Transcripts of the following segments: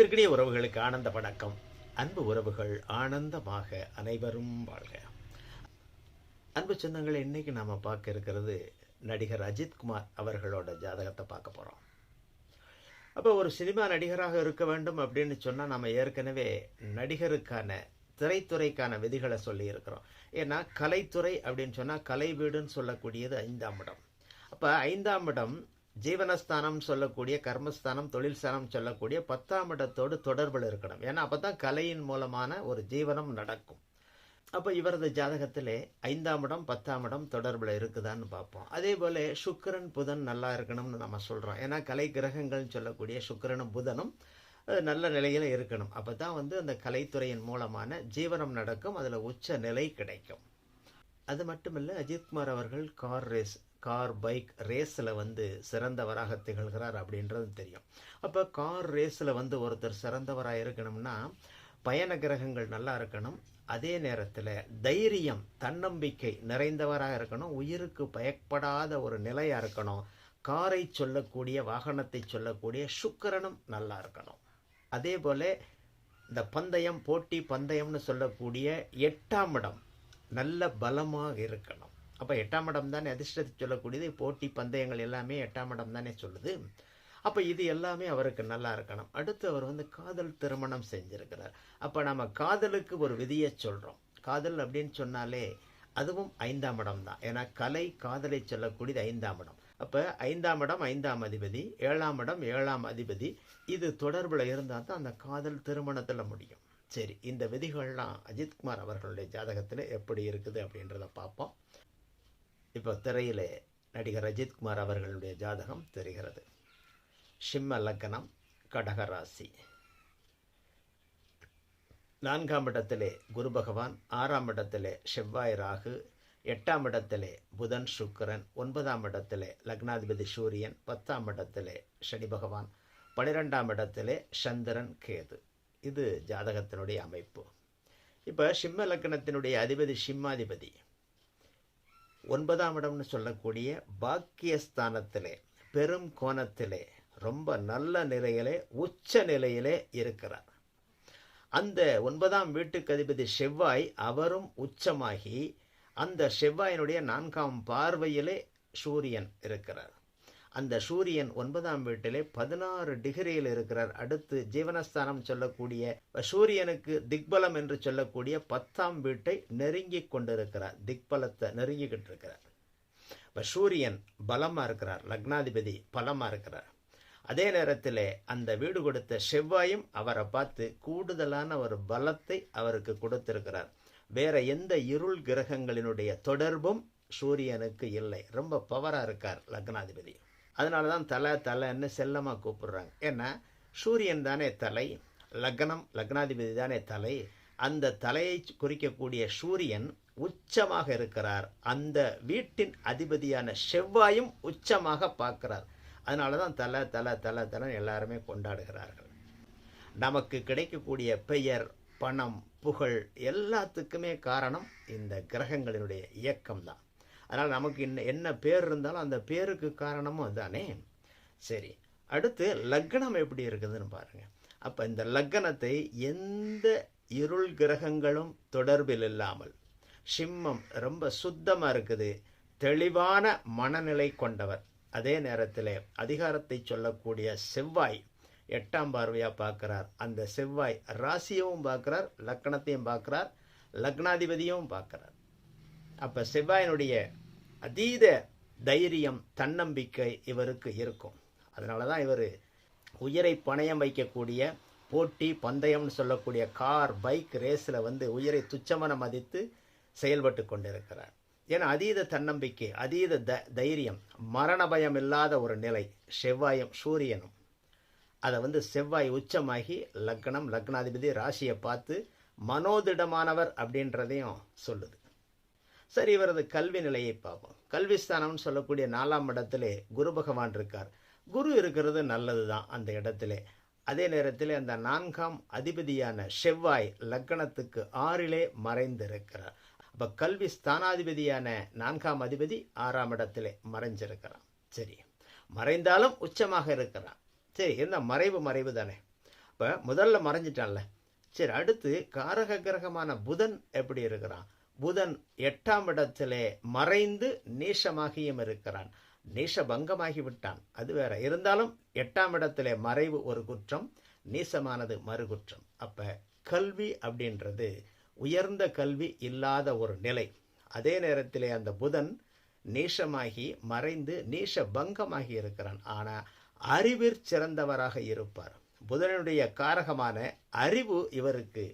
அன்பிற்கினிய உறவுகளுக்கு ஆனந்த வணக்கம். அன்பு உறவுகள் ஆனந்தமாக அனைவரும் வாழ்க. அன்பு சொந்தங்களை இன்னைக்கு நாம பார்க்க இருக்கிறது நடிகர் அஜித்குமார் அவர்களோட ஜாதகத்தை பார்க்க போறோம். அப்போ ஒரு சினிமா நடிகராக இருக்க வேண்டும் அப்படின்னு சொன்னா நம்ம ஏற்கனவே நடிகருக்கான திரைத்துறைக்கான விதிகளை சொல்லி இருக்கிறோம். ஏன்னா கலைத்துறை அப்படின்னு சொன்னா கலை வீடுன்னு சொல்லக்கூடியது ஐந்தாம் இடம். அப்ப ஐந்தாம் இடம் ஜீவனஸ்தானம் சொல்லக்கூடிய கர்மஸ்தானம் தொழில் ஸ்தானம் சொல்லக்கூடிய பத்தாம் இடத்தோடு தொடர்பில் இருக்கணும். ஏன்னா அப்போ தான் கலையின் மூலமான ஒரு ஜீவனம் நடக்கும். அப்போ இவரது ஜாதகத்திலே ஐந்தாம் இடம் பத்தாம் இடம் தொடர்பில் இருக்குதான்னு பார்ப்போம். அதே போல் சுக்கரன் புதன் நல்லா இருக்கணும்னு நம்ம சொல்கிறோம் ஏன்னா கலை கிரகங்கள்னு சொல்லக்கூடிய சுக்கரனும் புதனும் நல்ல நிலையில் இருக்கணும். அப்போ தான் வந்து அந்த கலைத்துறையின் மூலமான ஜீவனம் நடக்கும். அதில் உச்ச நிலை கிடைக்கும். அது மட்டுமில்ல அஜித்குமார் அவர்கள் கார் ரேஸ் கார் பைக் ரேஸில் வந்து சிறந்தவராக திகழ்கிறார் அப்படின்றது தெரியும். அப்போ கார் ரேஸில் வந்து ஒருத்தர் சிறந்தவராக இருக்கணும்னா பயண கிரகங்கள் நல்லா இருக்கணும். அதே நேரத்தில் தைரியம் தன்னம்பிக்கை நிறைந்தவராக இருக்கணும். உயிருக்கு பயப்படாத ஒரு நிலையாக இருக்கணும். காரை சொல்லக்கூடிய வாகனத்தை சொல்லக்கூடிய சுக்கரனும் நல்லா இருக்கணும். அதே போல் இந்த பந்தயம் போட்டி பந்தயம்னு சொல்லக்கூடிய எட்டாம் இடம் நல்ல பலமாக இருக்கணும். அப்போ எட்டாம் இடம் தானே அதிர்ஷ்டத்தை சொல்லக்கூடியது போட்டி பந்தயங்கள் எல்லாமே எட்டாம் இடம் தானே சொல்லுது. அப்போ இது எல்லாமே அவருக்கு நல்லா இருக்கணும். அடுத்து அவர் வந்து காதல் திருமணம் செஞ்சிருக்கிறார். அப்போ நம்ம காதலுக்கு ஒரு விதியை சொல்கிறோம் காதல் அப்படின்னு சொன்னாலே அதுவும் ஐந்தாம் இடம் தான். ஏன்னா கலை காதலை சொல்லக்கூடியது ஐந்தாம் இடம். அப்போ ஐந்தாம் இடம் ஐந்தாம் அதிபதி ஏழாம் இடம் ஏழாம் அதிபதி இது தொடர்பில் இருந்தால் தான் அந்த காதல் திருமணத்தில் முடியும். சரி இந்த விதிகள்லாம் அஜித்குமார் அவர்களுடைய ஜாதகத்தில் எப்படி இருக்குது அப்படின்றத பார்ப்போம். இப்போ திரையிலே நடிகர் அஜித்குமார் அவர்களுடைய ஜாதகம் தெரிகிறது. சிம்ம லக்னம் கடகராசி நான்காம் இடத்திலே குரு பகவான் ஆறாம் இடத்திலே செவ்வாய் ராகு எட்டாம் இடத்திலே புதன் சுக்கரன் ஒன்பதாம் இடத்திலே லக்னாதிபதி சூரியன் பத்தாம் இடத்திலே சனி பகவான் பனிரெண்டாம் இடத்திலே சந்திரன் கேது. இது ஜாதகத்தினுடைய அமைப்பு. இப்போ சிம்ம லக்னத்தினுடைய அதிபதி சிம்மாதிபதி. ஒன்பதாம் இடம்னு சொல்லக்கூடிய பாக்கியஸ்தானத்திலே பெரும் கோணத்திலே ரொம்ப நல்ல நிலையிலே உச்ச நிலையிலே இருக்கிறார். அந்த ஒன்பதாம் வீட்டுக்கு அதிபதி செவ்வாய் அவரும் உச்சமாகி அந்த செவ்வாயினுடைய நான்காம் பார்வையிலே சூரியன் இருக்கிறார். அந்த சூரியன் ஒன்பதாம் வீட்டிலே பதினாறு டிகிரியில் இருக்கிறார். அடுத்து ஜீவனஸ்தானம் சொல்லக்கூடிய சூரியனுக்கு திக்பலம் என்று சொல்லக்கூடிய பத்தாம் வீட்டை நெருங்கி கொண்டிருக்கிறார். திக்பலத்தை நெருங்கிக்கிட்டு இருக்கிறார். இப்போ சூரியன் பலமாக இருக்கிறார் லக்னாதிபதி பலமாக இருக்கிறார். அதே நேரத்தில் அந்த வீடு கொடுத்த செவ்வாயும் அவரை பார்த்து கூடுதலான ஒரு பலத்தை அவருக்கு கொடுத்திருக்கிறார். வேற எந்த இருள் கிரகங்களினுடைய தொடர்பும் சூரியனுக்கு இல்லை. ரொம்ப பவராக இருக்கார் லக்னாதிபதி. அதனால தான் தலை தலைன்னு செல்லமாக கூப்பிடுறாங்க. ஏன்னா சூரியன் தானே தலை லக்னம் லக்னாதிபதி தானே தலை. அந்த தலையை குறிக்கக்கூடிய சூரியன் உச்சமாக இருக்கிறார். அந்த வீட்டின் அதிபதியான செவ்வாயும் உச்சமாக பார்க்கிறார். அதனால தான் தலை தலை தலை தலை எல்லாருமே கொண்டாடுகிறார்கள். நமக்கு கிடைக்கக்கூடிய பெயர் பணம் புகழ் எல்லாத்துக்குமே காரணம் இந்த கிரகங்களினுடைய இயக்கம் தான் அதனால் நமக்கு என்ன என்ன பேர் இருந்தாலும் அந்த பேருக்கு காரணமும் அதுதானே. சரி அடுத்து லக்னம் எப்படி இருக்குதுன்னு பாருங்கள் அப்போ இந்த லக்னத்தை எந்த இருள் கிரகங்களும் தொடர்பில் இல்லாமல் சிம்மம் ரொம்ப சுத்தமாக இருக்குது தெளிவான மனநிலை கொண்டவர். அதே நேரத்தில் அதிகாரத்தை சொல்லக்கூடிய செவ்வாய் எட்டாம் பார்வையாக பார்க்குறார். அந்த செவ்வாய் ராசியவும் பார்க்குறார் லக்னத்தையும் பார்க்குறார் லக்னாதிபதியும் பார்க்குறார். அப்போ செவ்வாயினுடைய அதீத தைரியம் தன்னம்பிக்கை இவருக்கு இருக்கும். அதனால தான் இவர் உயிரை பணயம் வைக்கக்கூடிய போட்டி பந்தயம்னு சொல்லக்கூடிய கார் பைக் ரேஸில் வந்து உயிரை துச்சமன மதித்து செயல்பட்டு கொண்டிருக்கிறார். ஏன்னா அதீத தன்னம்பிக்கை அதீத த தைரியம் மரண பயம் இல்லாத ஒரு நிலை செவ்வாயும் சூரியனும். அதை வந்து செவ்வாய் உச்சமாகி லக்னம் லக்னாதிபதி ராசியை பார்த்து மனோதிடமானவர் அப்படின்றதையும் சொல்லுது. சரி இவரது கல்வி நிலையை பார்ப்போம். கல்வி ஸ்தானம்னு சொல்லக்கூடிய நாலாம் இடத்திலே குரு பகவான் இருக்கார். குரு இருக்கிறது நல்லது தான் அந்த இடத்திலே. அதே நேரத்தில் அந்த நான்காம் அதிபதியான செவ்வாய் லக்னத்துக்கு ஆறிலே மறைந்திருக்கிறார். அப்போ கல்வி ஸ்தானாதிபதியான நான்காம் அதிபதி ஆறாம் இடத்திலே மறைஞ்சிருக்கிறான். சரி மறைந்தாலும் உச்சமாக இருக்கிறான். சரி என்ன மறைவு மறைவு தானே. இப்போ முதல்ல மறைஞ்சிட்டான்ல. சரி அடுத்து காரக கிரகமான புதன் எப்படி இருக்கிறான்? புதன் எட்டாம் இடத்திலே மறைந்து நீசமாகியும் இருக்கிறான் நீச பங்கமாகிவிட்டான் அது வேற. இருந்தாலும் எட்டாம் இடத்திலே மறைவு ஒரு குற்றம் நீசமானது மறுகுற்றம். அப்ப கல்வி அப்படின்றது உயர்ந்த கல்வி இல்லாத ஒரு நிலை. அதே நேரத்திலே அந்த புதன் நீசமாகி மறைந்து நீச பங்கமாகி இருக்கிறான் ஆனால் அறிவிற் சிறந்தவராக இருப்பார். புதனுடைய காரகமான அறிவு இவருக்கு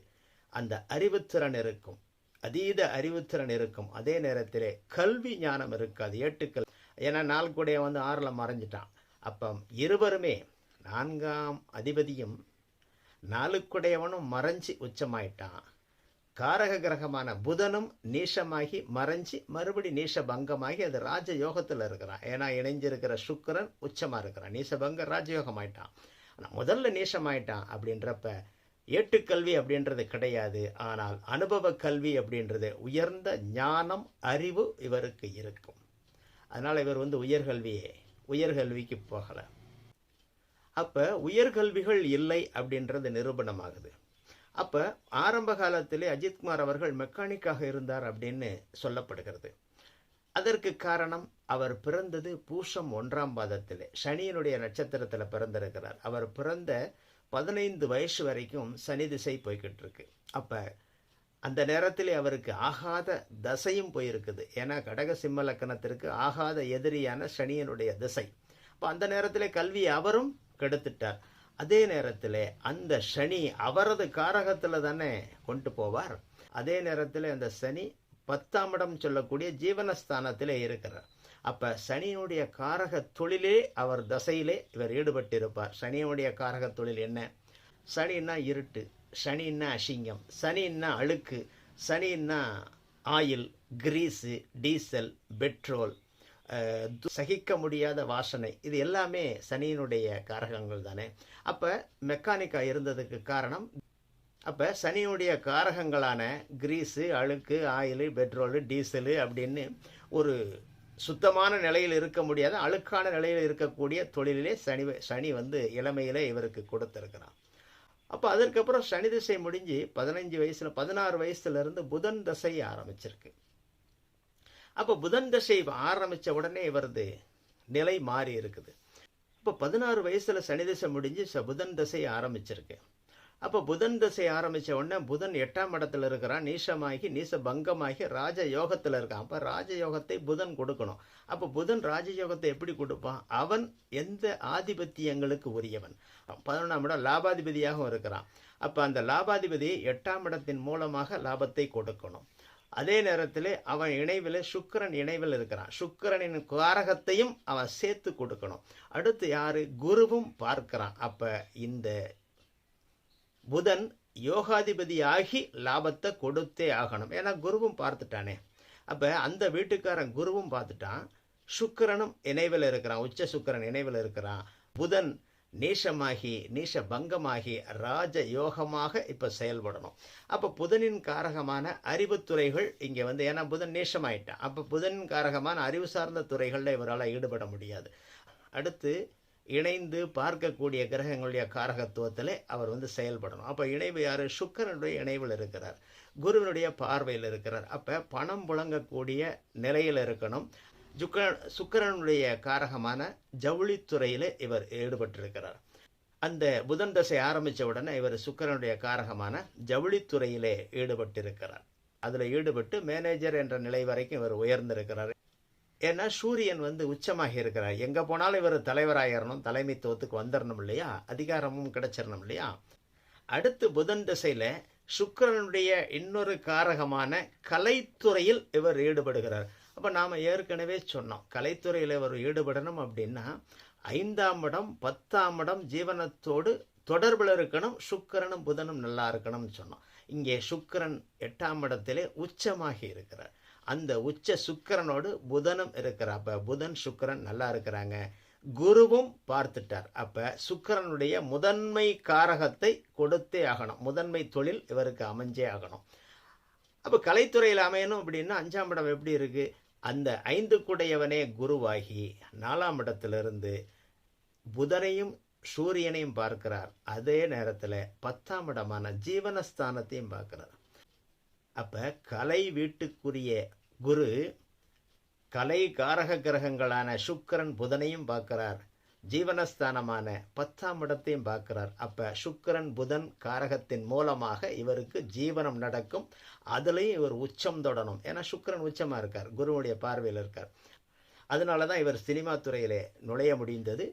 அந்த அறிவுத்திறன் இருக்கும். அதீத அறிவுத்திறன் இருக்கும். அதே நேரத்திலே கல்வி ஞானம் இருக்காது. ஏட்டுக்கள் ஏன்னா நாள் கூட வந்து ஆறில் மறைஞ்சிட்டான். அப்போ இருவருமே நான்காம் அதிபதியும் நாளுக்குடையவனும் மறைஞ்சி உச்சமாயிட்டான். காரக கிரகமான புதனும் நீசமாகி மறைஞ்சி மறுபடி நீச பங்கமாகி அது ராஜ யோகத்தில் இருக்கிறான். ஏன்னா இணைஞ்சிருக்கிற சுக்கரன் உச்சமாக இருக்கிறான். நீசபங்க ராஜயோகம் ஆயிட்டான் ஆனால் முதல்ல நீஷமாயிட்டான் அப்படின்றப்ப ஏட்டுக்கல்வி அப்படின்றது கிடையாது. ஆனால் அனுபவ கல்வி அப்படின்றது உயர்ந்த ஞானம் அறிவு இவருக்கு இருக்கும். அதனால் இவர் வந்து உயர்கல்வியே உயர்கல்விக்கு போகலை. அப்போ உயர்கல்விகள் இல்லை அப்படின்றது நிரூபணமாகுது. அப்போ ஆரம்ப காலத்திலே அஜித்குமார் அவர்கள் மெக்கானிக்காக இருந்தார் அப்படின்னு சொல்லப்படுகிறது. அதற்கு காரணம் அவர் பிறந்தது பூஷம் ஒன்றாம் பாதத்திலே. சனியினுடைய நட்சத்திரத்தில் பிறந்திருக்கிறார். அவர் பிறந்த பதினைந்து வயசு வரைக்கும் சனி திசை போய்கிட்டு இருக்கு அப்போ அந்த நேரத்தில் அவருக்கு ஆகாத தசையும் போயிருக்குது. ஏன்னா கடக சிம்ம லக்கணத்திற்கு ஆகாத எதிரியான சனியனுடைய திசை. அப்போ அந்த நேரத்தில் கல்வி அவரும் கெடுத்துட்டார். அதே நேரத்தில் அந்த சனி அவரது காரகத்தில் தானே கொண்டு போவார். அதே நேரத்தில் அந்த சனி பத்தாம் இடம் சொல்லக்கூடிய ஜீவனஸ்தானத்தில் இருக்கிறார். அப்ப சனியினுடைய காரக தொழிலே அவர் தசையிலே இவர் ஈடுபட்டிருப்பார். சனியினுடைய காரக தொழில் என்ன? சனின்னா இருட்டு சனின்னா அசிங்கம் சனின்னா அழுக்கு சனின்னா ஆயில் கிரீஸு டீசல் பெட்ரோல் சகிக்க முடியாத வாசனை இது எல்லாமே சனியினுடைய காரகங்கள் தானே. அப்போ மெக்கானிக்காக இருந்ததுக்கு காரணம் அப்போ சனியுடைய காரகங்களான கிரீஸு அழுக்கு ஆயிலு பெட்ரோலு டீசலு அப்படின்னு ஒரு சுத்தமான நிலையில் இருக்க முடியாத. அழுக்கான நிலையில் இருக்கக்கூடிய தொழிலிலே சனி சனி வந்து இளமையிலே இவருக்கு கொடுத்துருக்கிறான். அப்போ அதற்கப்புறம் சனி திசை முடிஞ்சு பதினஞ்சு வயசுல பதினாறு வயசுலேருந்து புதன் தசை ஆரம்பிச்சிருக்கு. அப்போ புதன் தசை ஆரம்பித்த உடனே இவரது நிலை மாறி இருக்குது. இப்போ பதினாறு வயசுல சனி திசை முடிஞ்சு ச- புதன் தசை ஆரம்பிச்சிருக்கு. அப்போ புதன் திசை ஆரம்பிச்ச உடனே புதன் எட்டாம் இடத்துல இருக்கிறான் நீசமாகி நீச பங்கமாகி ராஜ யோகத்தில் இருக்கான். அப்போ ராஜ யோகத்தை புதன் கொடுக்கணும். அப்போ புதன் ராஜயோகத்தை எப்படி கொடுப்பான்? அவன் எந்த ஆதிபத்தியங்களுக்கு உரியவன்? பதினொன்றாம் இடம் லாபாதிபதியாகவும் இருக்கிறான். அப்போ அந்த லாபாதிபதி எட்டாம் இடத்தின் மூலமாக லாபத்தை கொடுக்கணும். அதே நேரத்தில் அவன் இணைவில் சுக்கரன் இணைவில் இருக்கிறான். சுக்கரனின் காரகத்தையும் அவன் சேர்த்து கொடுக்கணும். அடுத்து யாரு? குருவும் பார்க்கிறான். அப்ப இந்த புதன் யோகாதிபதியாகி லாபத்தை கொடுத்தே ஆகணும். ஏன்னா குருவும் பார்த்துட்டானே. அப்போ அந்த வீட்டுக்காரன் குருவும் பார்த்துட்டான். சுக்கரனும் இணைவில் இருக்கிறான். உச்ச சுக்கிரன் இணைவில் இருக்கிறான். புதன் நீஷமாகி நீஷ பங்கமாகி ராஜ யோகமாக இப்போ செயல்படணும். அப்போ புதனின் காரகமான அறிவுத்துறைகள் இங்கே வந்து ஏன்னா புதன் நீஷமாயிட்டான். அப்போ புதனின் காரகமான அறிவு சார்ந்த துறைகளில் இவரால் ஈடுபட முடியாது. அடுத்து இணைந்து பார்க்கக்கூடிய கிரகங்களுடைய காரகத்துவத்தில் அவர் வந்து செயல்படணும். அப்போ இணைவு யார்? சுக்கிரனுடைய இணைவில் இருக்கிறார். குருவினுடைய பார்வையில் இருக்கிறார். அப்போ பணம் புழங்கக்கூடிய நிலையில் இருக்கணும். சுக்கர சுக்கிரனுடைய காரகமான ஜவுளித்துறையில் இவர் ஈடுபட்டிருக்கிறார். அந்த புதன் தசை ஆரம்பித்த உடனே இவர் சுக்கிரனுடைய காரகமான ஜவுளித்துறையிலே ஈடுபட்டிருக்கிறார். அதில் ஈடுபட்டு மேனேஜர் என்ற நிலை வரைக்கும் இவர் உயர்ந்திருக்கிறார். ஏன்னா சூரியன் வந்து உச்சமாகி இருக்கிறார். எங்கே போனாலும் இவர் தலைவராயிரணும் தலைமைத்துவத்துக்கு வந்துடணும் இல்லையா? அதிகாரமும் கிடைச்சிடணும் இல்லையா? அடுத்து புதன் திசையில் சுக்கரனுடைய இன்னொரு காரகமான கலைத்துறையில் இவர் ஈடுபடுகிறார். அப்போ நாம் ஏற்கனவே சொன்னோம் கலைத்துறையில் இவர் ஈடுபடணும் அப்படின்னா ஐந்தாம் இடம் பத்தாம் இடம் ஜீவனத்தோடு தொடர்பில் இருக்கணும் சுக்கரனும் புதனும் நல்லா இருக்கணும்னு சொன்னோம். இங்கே சுக்கரன் எட்டாம் இடத்திலே உச்சமாகி இருக்கிறார். அந்த உச்ச சுக்கிரனோடு புதனும் இருக்கிற அப்போ புதன் சுக்கரன் நல்லா இருக்கிறாங்க. குருவும் பார்த்துட்டார். அப்ப சுக்கிரனுடைய முதன்மை காரகத்தை கொடுத்தே ஆகணும். முதன்மை தொழில் இவருக்கு அமைஞ்சே ஆகணும். அப்போ கலைத்துறையில் அமையணும் அப்படின்னா அஞ்சாம் இடம் எப்படி இருக்கு? அந்த ஐந்து குடையவனே குருவாகி நாலாம் இடத்திலிருந்து புதனையும் சூரியனையும் பார்க்கிறார். அதே நேரத்தில் பத்தாம் இடமான ஜீவனஸ்தானத்தையும் பார்க்கிறார். அப்போ கலை வீட்டுக்குரிய குரு கலை காரக கிரகங்களான சுக்கரன் புதனையும் பார்க்கிறார். ஜீவனஸ்தானமான பத்தாம் இடத்தையும் பார்க்கிறார். அப்போ சுக்கரன் புதன் காரகத்தின் மூலமாக இவருக்கு ஜீவனம் நடக்கும். அதுலேயும் இவர் உச்சம் தொடணும். ஏன்னா சுக்கரன் உச்சமாக இருக்கார். குருவுடைய பார்வையில் இருக்கார். அதனால தான் இவர் சினிமா துறையிலே நுழைய முடிந்தது.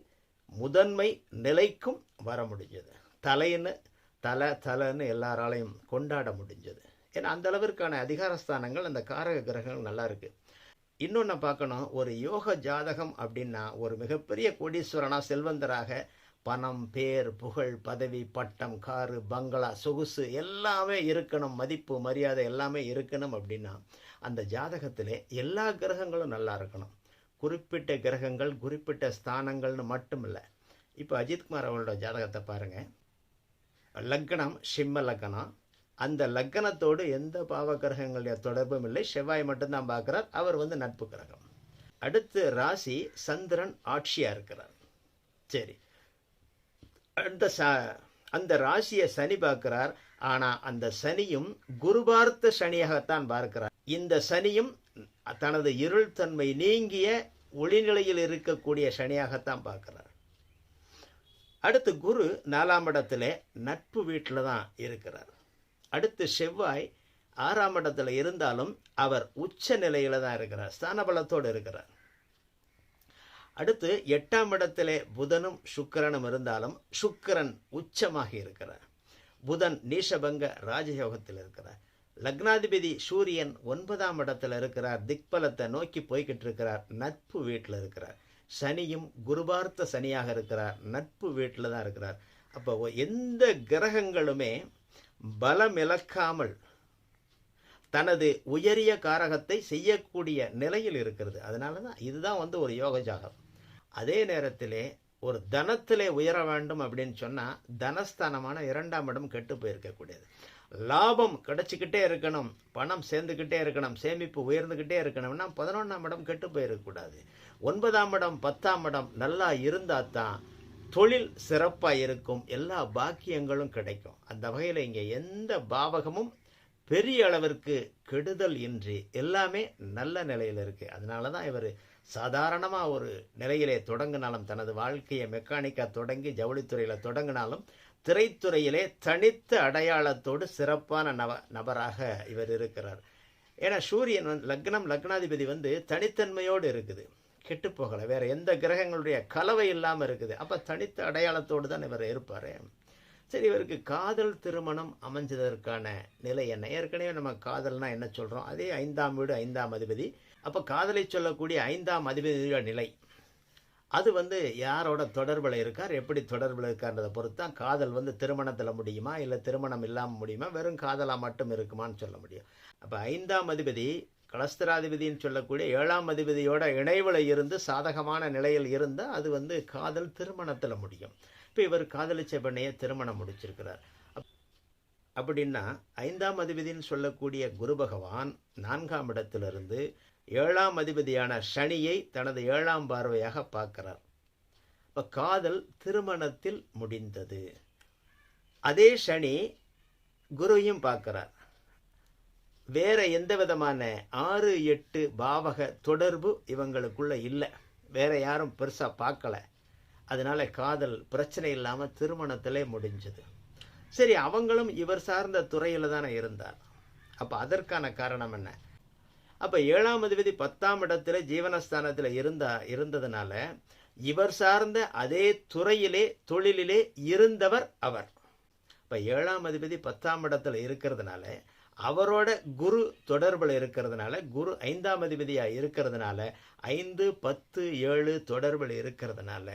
முதன்மை நிலைக்கும் வர முடிஞ்சது. தலைன்னு தலை தலைன்னு எல்லாராலையும் கொண்டாட முடிஞ்சது. ஏன்னா அந்த அளவிற்கான அதிகாரஸ்தானங்கள் அந்த காரக கிரகங்கள் நல்லா இருக்கு. இன்னொன்று பார்க்கணும் ஒரு யோக ஜாதகம் அப்படின்னா ஒரு மிகப்பெரிய கோடீஸ்வரனா செல்வந்தராக பணம் பேர் புகழ் பதவி பட்டம் காரு பங்களா சொகுசு எல்லாமே இருக்கணும் மதிப்பு மரியாதை எல்லாமே இருக்கணும் அப்படின்னா அந்த ஜாதகத்தில் எல்லா கிரகங்களும் நல்லா இருக்கணும். குறிப்பிட்ட கிரகங்கள் குறிப்பிட்ட ஸ்தானங்கள்னு மட்டும் இல்லை இப்போ அஜித்குமார் அவரோட ஜாதகத்தை பாருங்கள் லக்னம் சிம்ம லக்னம் அந்த லக்னத்தோடு எந்த பாவ கிரகங்களுடைய தொடர்பும் இல்லை. செவ்வாய் மட்டும்தான் பார்க்குறார். அவர் வந்து நட்பு கிரகம். அடுத்து ராசி சந்திரன் ஆட்சியா இருக்கிறார். சரி. அந்த ச அந்த ராசியை சனி பார்க்கிறார். ஆனா அந்த சனியும் குருபார்த்த சனியாகத்தான் பார்க்கிறார். இந்த சனியும் தனது இருள் தன்மை நீங்கிய ஒளிநிலையில் இருக்கக்கூடிய சனியாகத்தான் பார்க்கிறார். அடுத்து குரு நாலாம் இடத்துல நட்பு வீட்டில் தான் இருக்கிறார். அடுத்து செவ்வாய் ஆறாம் இடத்துல இருந்தாலும் அவர் உச்ச நிலையில தான் இருக்கிறார். ஸ்தான பலத்தோடு இருக்கிறார். அடுத்து எட்டாம் இடத்திலே புதனும் சுக்கிரனும் இருந்தாலும் சுக்கிரன் உச்சமாக இருக்கிறார். புதன் நீஷபங்க ராஜயோகத்தில் இருக்கிறார். லக்னாதிபதி சூரியன் ஒன்பதாம் இடத்துல இருக்கிறார். திக்பலத்தை நோக்கி போய்கிட்டு இருக்கிறார். நட்பு வீட்டில் இருக்கிறார். சனியும் குருபார்த்த சனியாக இருக்கிறார். நட்பு வீட்டில் தான் இருக்கிறார். அப்போ எந்த கிரகங்களுமே பலம் இழக்காமல் தனது உயரிய காரகத்தை செய்யக்கூடிய நிலையில் இருக்கிறது. அதனால தான் இதுதான் வந்து ஒரு யோக ஜாகம். அதே நேரத்திலே ஒரு தனத்திலே உயர வேண்டும் அப்படின்னு சொன்னால் தனஸ்தானமான இரண்டாம் இடம் கெட்டு போயிருக்கக்கூடியது. லாபம் கிடச்சிக்கிட்டே இருக்கணும் பணம் சேர்ந்துக்கிட்டே இருக்கணும் சேமிப்பு உயர்ந்துக்கிட்டே இருக்கணும்னா பதினொன்றாம் இடம் கெட்டு போயிருக்கக்கூடாது. ஒன்பதாம் இடம் பத்தாம் இடம் நல்லா இருந்தால் தான் தொழில் சிறப்பாக இருக்கும் எல்லா பாக்கியங்களும் கிடைக்கும். அந்த வகையில் இங்கே எந்த பாவகமும் பெரிய அளவிற்கு கெடுதல் இன்றி எல்லாமே நல்ல நிலையில் இருக்குது அதனால தான் இவர் சாதாரணமாக ஒரு நிலையிலே தொடங்கினாலும் தனது வாழ்க்கையை மெக்கானிக்காக தொடங்கி ஜவுளித்துறையில் தொடங்கினாலும் திரைத்துறையிலே தனித்த அடையாளத்தோடு சிறப்பான நப நபராக இவர் இருக்கிறார். ஏன்னா சூரியன் வந்து லக்னம் லக்னாதிபதி வந்து தனித்தன்மையோடு இருக்குது. கெட்டு போகலை வேறு எந்த கிரகங்களுடைய கலவை இல்லாமல் இருக்குது. அப்போ தனித்த அடையாளத்தோடு தான் இவர் இருப்பார். சரி இவருக்கு காதல் திருமணம் அமைஞ்சதற்கான நிலை என்ன? ஏற்கனவே நம்ம காதல்னா என்ன சொல்கிறோம் அதே ஐந்தாம் வீடு ஐந்தாம் அதிபதி. அப்போ காதலை சொல்லக்கூடிய ஐந்தாம் அதிபதியோட நிலை. அது வந்து யாரோட தொடர்பில் இருக்கார்? எப்படி தொடர்பில் இருக்கார்ன்றதை பொறுத்து தான் காதல் வந்து திருமணத்தில் முடியுமா? இல்லை திருமணம் இல்லாமல் முடியுமா? வெறும் காதலாக மட்டும் இருக்குமான்னு சொல்ல முடியும். அப்போ ஐந்தாம் அதிபதி கலஸ்தராதிபதின்னு சொல்லக்கூடிய ஏழாம் அதிபதியோட இணைவில் இருந்து சாதகமான நிலையில் இருந்தால் அது வந்து காதல் திருமணத்தில் முடியும். இப்போ இவர் காதலிச்ச பெண்ணையை திருமணம் முடிச்சிருக்கிறார். அப்படின்னா ஐந்தாம் அதிபதின்னு சொல்லக்கூடிய குரு பகவான் நான்காம் இடத்திலிருந்து ஏழாம் அதிபதியான சனியை தனது ஏழாம் பார்வையாக பார்க்கிறார். இப்போ காதல் திருமணத்தில் முடிந்தது. அதே சனி குருவையும் பார்க்கிறார். வேற எந்த விதமான ஆறு எட்டு பாவக தொடர்பு இவங்களுக்குள்ள இல்லை. வேற யாரும் பெருசாக பார்க்கல. அதனால காதல் பிரச்சனை இல்லாமல் திருமணத்திலே முடிஞ்சது. சரி அவங்களும் இவர் சார்ந்த துறையில் தானே இருந்தார். அப்போ அதற்கான காரணம் என்ன? அப்போ ஏழாம் அதிபதி பத்தாம் இடத்துல ஜீவனஸ்தானத்தில் இருந்தா இருந்ததுனால இவர் சார்ந்த அதே துறையிலே தொழிலிலே இருந்தவர் அவர். இப்போ ஏழாம் அதிபதி பத்தாம் இடத்துல இருக்கிறதுனால அவரோட குரு தொடர்பில் இருக்கிறதுனால குரு ஐந்தாம் அதிபதியாக இருக்கிறதுனால ஐந்து பத்து ஏழு தொடர்பில் இருக்கிறதுனால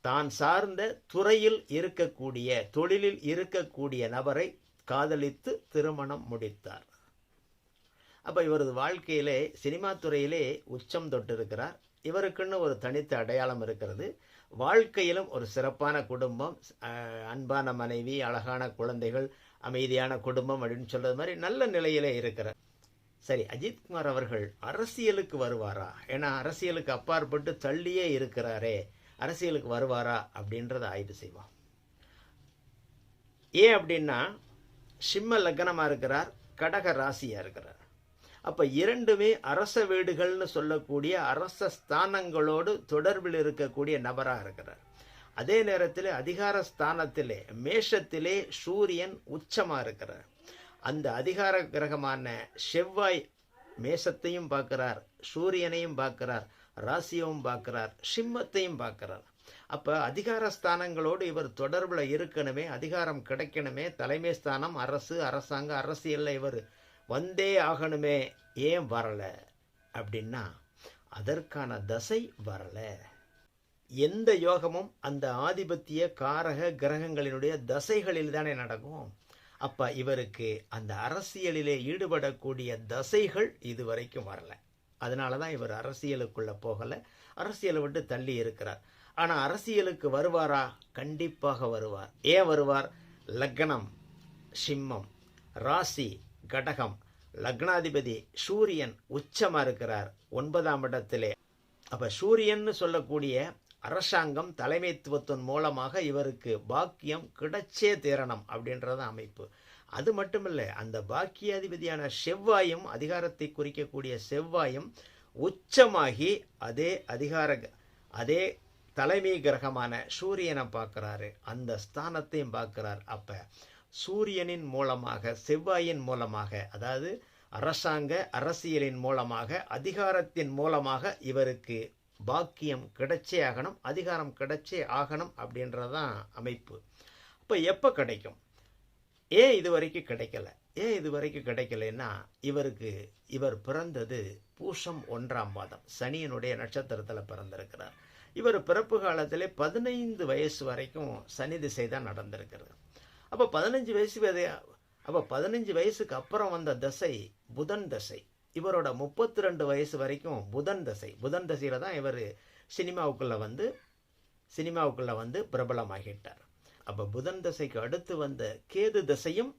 தான் சார்ந்த துறையில் இருக்கக்கூடிய தொழிலில் இருக்கக்கூடிய நபரை காதலித்து திருமணம் முடித்தார். அப்போ இவரது வாழ்க்கையிலே சினிமா துறையிலே உச்சம் தொட்டிருக்கிறார். இவருக்குன்னு ஒரு தனித்த அடையாளம் இருக்கிறது. வாழ்க்கையிலும் ஒரு சிறப்பான குடும்பம் அன்பான மனைவி அழகான குழந்தைகள் அமைதியான குடும்பம் அப்படின்னு சொல்றது மாதிரி நல்ல நிலையிலே இருக்கிறார். சரி அஜித்குமார் அவர்கள் அரசியலுக்கு வருவாரா? ஏன்னா அரசியலுக்கு அப்பாற்பட்டு தள்ளியே இருக்கிறாரே. அரசியலுக்கு வருவாரா அப்படின்றத ஆய்வு செய்வோம். ஏன் அப்படின்னா சிம்ம லக்னமாக இருக்கிறார் கடக ராசியாக இருக்கிறார். அப்போ இரண்டுமே அரச வீடுகள்னு சொல்லக்கூடிய அரச ஸ்தானங்களோடு தொடர்பில் இருக்கக்கூடிய நபராக இருக்கிறார். அதே நேரத்தில் அதிகார ஸ்தானத்திலே மேஷத்திலே சூரியன் உச்சமாக இருக்கிறார். அந்த அதிகார கிரகமான செவ்வாய் மேஷத்தையும் பார்க்கிறார் சூரியனையும் பார்க்கிறார் ராசியவும் பார்க்கிறார் சிம்மத்தையும் பார்க்கிறார். அப்போ அதிகார ஸ்தானங்களோடு இவர் தொடர்பில் இருக்கணுமே அதிகாரம் கிடைக்கணுமே தலைமை ஸ்தானம் அரசு அரசாங்க அரசியலில் இவர் வந்தே ஆகணுமே ஏன் வரலை? அப்படின்னா அதற்கான தசை வரலை. எந்த யோகமும் அந்த ஆதிபத்திய காரக கிரகங்களினுடைய தசைகளில் தானே நடக்கும். அப்ப இவருக்கு அந்த அரசியலிலே ஈடுபடக்கூடிய தசைகள் இதுவரைக்கும் வரல. அதனால தான் இவர் அரசியலுக்குள்ள போகல. அரசியலை விட்டு தள்ளி இருக்கிறார். ஆனா அரசியலுக்கு வருவாரா? கண்டிப்பாக வருவார். ஏன் வருவார்? லக்னம் சிம்மம் ராசி கடகம். லக்னாதிபதி சூரியன் உச்சமா இருக்கிறார். ஒன்பதாம் இடத்திலே. அப்ப சூரியன்னு சொல்லக்கூடிய அரசாங்கம் தலைமைத்துவத்தின் மூலமாக இவருக்கு பாக்கியம் கிடைச்சே தீரணும் அப்படின்றத அமைப்பு. அது மட்டுமில்லை அந்த பாக்கியாதிபதியான செவ்வாயும் அதிகாரத்தை குறிக்கக்கூடிய செவ்வாயும் உச்சமாகி அதே அதிகார அதே தலைமை கிரகமான சூரியனை பார்க்குறாரு. அந்த ஸ்தானத்தையும் பார்க்குறார். அப்போ சூரியனின் மூலமாக செவ்வாயின் மூலமாக அதாவது அரசாங்க அரசியலின் மூலமாக அதிகாரத்தின் மூலமாக இவருக்கு பாக்கியம் கிடைச்சே ஆகணும் அதிகாரம் கிடைச்சே ஆகணும் அப்படின்றதான் அமைப்பு. அப்போ எப்போ கிடைக்கும்? ஏன் இது வரைக்கும் கிடைக்கல? ஏன் இது வரைக்கும் கிடைக்கலன்னா இவருக்கு இவர் பிறந்தது பூசம் ஒன்றாம் மாதம். சனியினுடைய நட்சத்திரத்தில் பிறந்திருக்கிறார். இவர் பிறப்பு காலத்திலே பதினைந்து வயசு வரைக்கும் சனி திசை தான் நடந்திருக்கிறது. அப்போ பதினஞ்சு வயசு அப்போ பதினஞ்சு வயசுக்கு அப்புறம் வந்த தசை புதன் தசை. இவரோட முப்பத்தி ரெண்டு வயசு வரைக்கும் புதன் தசை. புதன் தசையில் தான் இவர் சினிமாவுக்குள்ளே வந்து சினிமாவுக்குள்ளே வந்து பிரபலமாகிட்டார். அப்போ புதன் தசைக்கு அடுத்து வந்த கேது தசையும்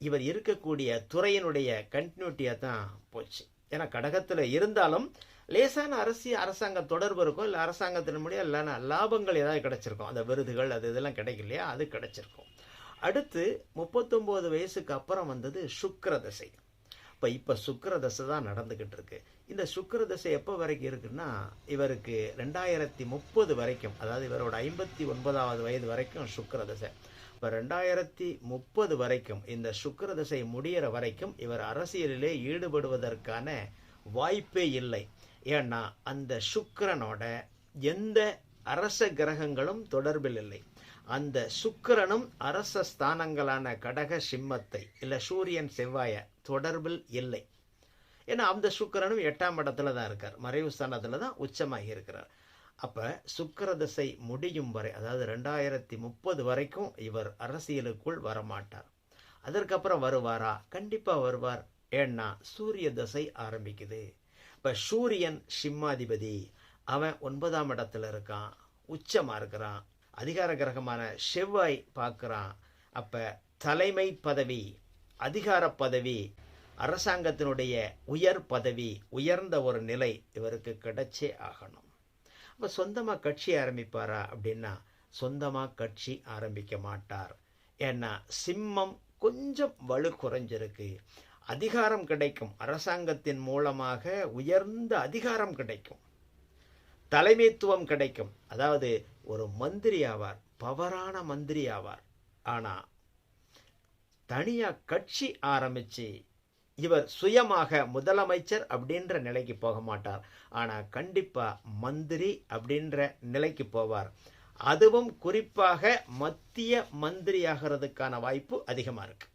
இவர் இருக்கக்கூடிய துறையினுடைய கண்டினியூட்டியாக தான் போச்சு. ஏன்னா கடகத்தில் இருந்தாலும் லேசான அரசியல் அரசாங்க தொடர்பு இருக்கும் இல்லை அரசாங்கத்தின் முடியும் இல்லைன்னா லாபங்கள் ஏதாவது கிடைச்சிருக்கும். அந்த விருதுகள் அது இதெல்லாம் கிடைக்கலையா அது கிடைச்சிருக்கும். அடுத்து முப்பத்தொம்போது வயசுக்கு அப்புறம் வந்தது சுக்கர தசை. இப்போ இப்போ சுக்கர தசை தான் நடந்துக்கிட்டு இருக்கு இந்த சுக்கர தசை எப்போ வரைக்கும் இருக்குன்னா இவருக்கு ரெண்டாயிரத்தி முப்பது வரைக்கும் அதாவது இவரோட ஐம்பத்தி ஒன்பதாவது வயது வரைக்கும் சுக்கர தசை இப்போ ரெண்டாயிரத்தி முப்பது வரைக்கும் இந்த சுக்கர தசை முடிகிற வரைக்கும் இவர் அரசியலிலே ஈடுபடுவதற்கான வாய்ப்பே இல்லை. ஏன்னா அந்த சுக்கரனோட எந்த அரச கிரகங்களும் தொடர்பில் இல்லை. அந்த சுக்கரனும் அரச ஸ்தானங்களான கடக சிம்மத்தை இல்லை சூரியன் செவ்வாயை தொடர்பில் இல்லை. ஏன்னா அந்த சுக்கரனும் எட்டாம் இடத்துல தான் இருக்கார். மறைவு ஸ்தானத்தில் தான் உச்சமாகி இருக்கிறார். அப்போ சுக்கிர திசை முடியும் வரை அதாவது ரெண்டாயிரத்தி முப்பது வரைக்கும் இவர் அரசியலுக்குள் வரமாட்டார். அதற்கப்புறம் வருவாரா? கண்டிப்பாக வருவார். ஏன்னா சூரிய திசை ஆரம்பிக்குது. இப்போ சூரியன் சிம்மாதிபதி. அவன் ஒன்பதாம் இடத்துல இருக்கான். உச்சமாக இருக்கிறான். அதிகார கிரகமான செவ்வாய் பார்க்குறான். அப்போ தலைமை பதவி அதிகார பதவி அரசாங்கத்தினுடைய உயர் பதவி உயர்ந்த ஒரு நிலை இவருக்கு கிடைச்சே ஆகணும். அப்போ சொந்தமாக கட்சி ஆரம்பிப்பாரா அப்படின்னா சொந்தமாக கட்சி ஆரம்பிக்க மாட்டார். ஏன்னா சிம்மம் கொஞ்சம் வலு குறைஞ்சிருக்கு. அதிகாரம் கிடைக்கும். அரசாங்கத்தின் மூலமாக உயர்ந்த அதிகாரம் கிடைக்கும். தலைமைத்துவம் கிடைக்கும். அதாவது ஒரு மந்திரி ஆவார். பவரான மந்திரி ஆவார். ஆனால் தனியா கட்சி ஆரம்பிச்சு இவர் சுயமாக முதலமைச்சர் அப்படின்ற நிலைக்கு போக மாட்டார். ஆனால் கண்டிப்பாக மந்திரி அப்படின்ற நிலைக்கு போவார். அதுவும் குறிப்பாக மத்திய மந்திரி ஆகிறதுக்கான வாய்ப்பு அதிகமாக இருக்கு.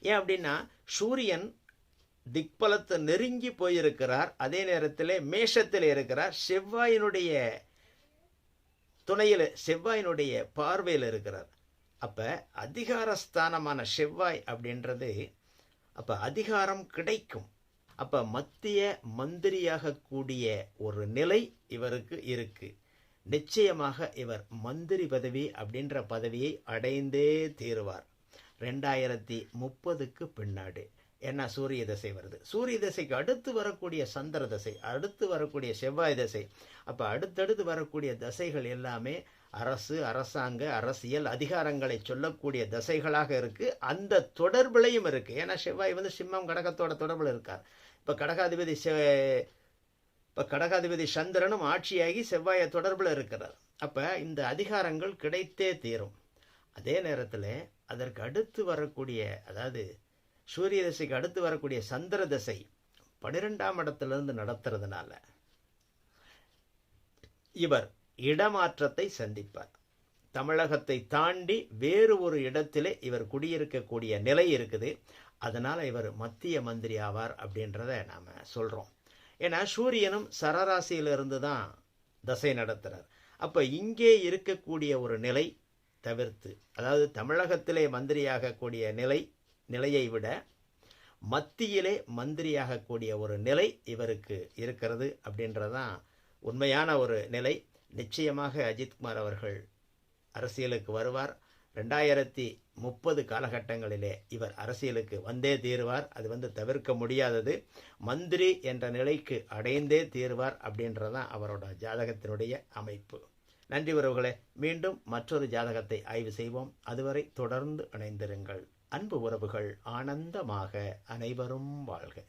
ஏன் அப்படின்னா சூரியன் திக்பலத்தை நெருங்கி போயிருக்கிறார். அதே நேரத்தில் மேஷத்தில் இருக்கிறார். செவ்வாயினுடைய துணையில் செவ்வாயினுடைய பார்வையில் இருக்கிறார். அப்போ அதிகாரஸ்தானமான செவ்வாய் அப்படின்றது அப்போ அதிகாரம் கிடைக்கும். அப்போ மத்திய மந்திரியாக கூடிய ஒரு நிலை இவருக்கு இருக்கு. நிச்சயமாக இவர் மந்திரி பதவி அப்படின்ற பதவியை அடைந்தே தீருவார். ரெண்டாயிரத்தி முப்பதுக்கு பின்னாடி. என்ன சூரிய தசை வருது. சூரிய தசைக்கு அடுத்து வரக்கூடிய சந்திர தசை அடுத்து வரக்கூடிய செவ்வாய் தசை. அப்போ அடுத்தடுத்து வரக்கூடிய தசைகள் எல்லாமே அரசு அரசாங்க அரசியல் அதிகாரங்களை சொல்லக்கூடிய தசைகளாக இருக்குது அந்த தொடர்புலையும் இருக்குது ஏன்னா செவ்வாய் வந்து சிம்மம் கடகத்தோட தொடர்பில் இருக்கார். இப்போ கடகாதிபதி செ இப்போ கடகாதிபதி சந்திரனும் ஆட்சியாகி செவ்வாயை தொடர்பில் இருக்கிறார். அப்போ இந்த அதிகாரங்கள் கிடைத்தே தீரும். அதே நேரத்தில் அதற்கு அடுத்து வரக்கூடிய அதாவது சூரிய தசைக்கு அடுத்து வரக்கூடிய சந்திர தசை பன்னிரெண்டாம் இடத்துலேருந்து நடத்துறதுனால இவர் இடமாற்றத்தை சந்திப்பார். தமிழகத்தை தாண்டி வேறு ஒரு இடத்திலே இவர் குடியிருக்கக்கூடிய நிலை இருக்குது. அதனால் இவர் மத்திய மந்திரி ஆவார் அப்படின்றத நாம் சொல்கிறோம் ஏன்னா சூரியனும் சரராசியிலிருந்து தான் தசை நடத்துகிறார் அப்போ இங்கே இருக்கக்கூடிய ஒரு நிலை தவிர்த்து அதாவது தமிழகத்திலே மந்திரியாகக்கூடிய நிலை நிலையை விட மத்தியிலே மந்திரியாகக்கூடிய ஒரு நிலை இவருக்கு இருக்கிறது அப்படின்றதான் உண்மையான ஒரு நிலை. நிச்சயமாக அஜித்குமார் அவர்கள் அரசியலுக்கு வருவார். ரெண்டாயிரத்தி முப்பது காலகட்டங்களிலே இவர் அரசியலுக்கு வந்தே தீருவார். அது வந்து தவிர்க்க முடியாதது. மந்திரி என்ற நிலைக்கு அடைந்தே தீருவார் அப்படின்றதான் அவரோட ஜாதகத்தினுடைய அமைப்பு. நன்றி உறவுகளே மீண்டும் மற்றொரு ஜாதகத்தை ஆய்வு செய்வோம். அதுவரை தொடர்ந்து இணைந்திருங்கள். அன்பு உறவுகள் ஆனந்தமாக அனைவரும் வாழ்க.